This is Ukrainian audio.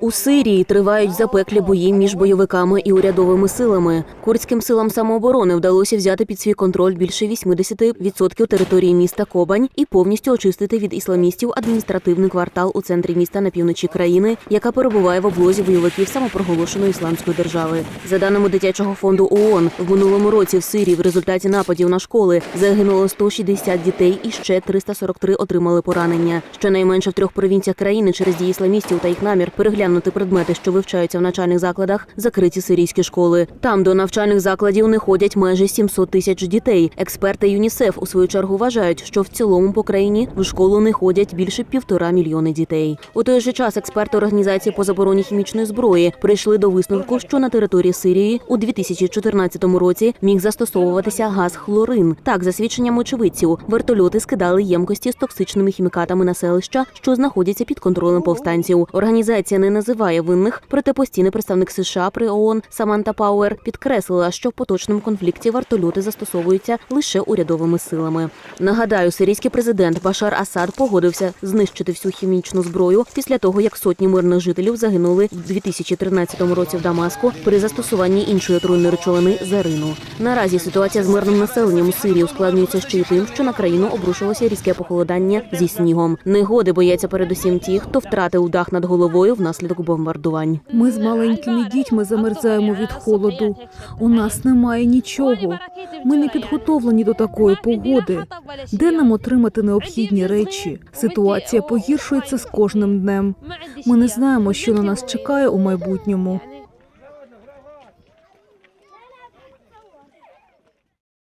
У Сирії тривають запеклі бої між бойовиками і урядовими силами. Курдським силам самооборони вдалося взяти під свій контроль більше 80% території міста Кобань і повністю очистити від ісламістів адміністративний квартал у центрі міста на півночі країни, яка перебуває в облозі бойовиків самопроголошеної ісламської держави. За даними дитячого фонду ООН, в минулому році в Сирії в результаті нападів на школи загинуло 160 дітей і ще 343 отримали поранення. Щонайменше в трьох провінціях країни через дії ісламістів та їх намір переглянути предмети, що вивчаються в навчальних закладах, закриті сирійські школи. Там до навчальних закладів не ходять майже 700 тисяч дітей. Експерти ЮНІСЕФ у свою чергу вважають, що в цілому по країні в школу не ходять більше півтора мільйони дітей. У той же час експерти організації по забороні хімічної зброї прийшли до висновку, що на території Сирії у 2014 році міг застосовуватися газ хлорин. Так, за свідченням очевидців, вертольоти скидали ємкості з токсичними хімікатами на селища, що знаходяться під контролем повстанців. Організація не називає винних, проте постійний представник США при ООН Саманта Пауер підкреслила, що в поточному конфлікті вертольоти застосовуються лише урядовими силами. Нагадаю, сирійський президент Башар Асад погодився знищити всю хімічну зброю після того, як сотні мирних жителів загинули в 2013 році в Дамаску при застосуванні іншої отруйної речовини зарину. Наразі ситуація з мирним населенням у Сирії ускладнюється ще й тим, що на країну обрушилося різке похолодання зі снігом. Негоди бояться передусім ті, хто втратив дах над головою внаслідок бомбардувань. Ми з маленькими дітьми замерзаємо від холоду. У нас немає нічого. Ми не підготовлені до такої погоди. Де нам отримати необхідні речі? Ситуація погіршується з кожним днем. Ми не знаємо, що на нас чекає у майбутньому.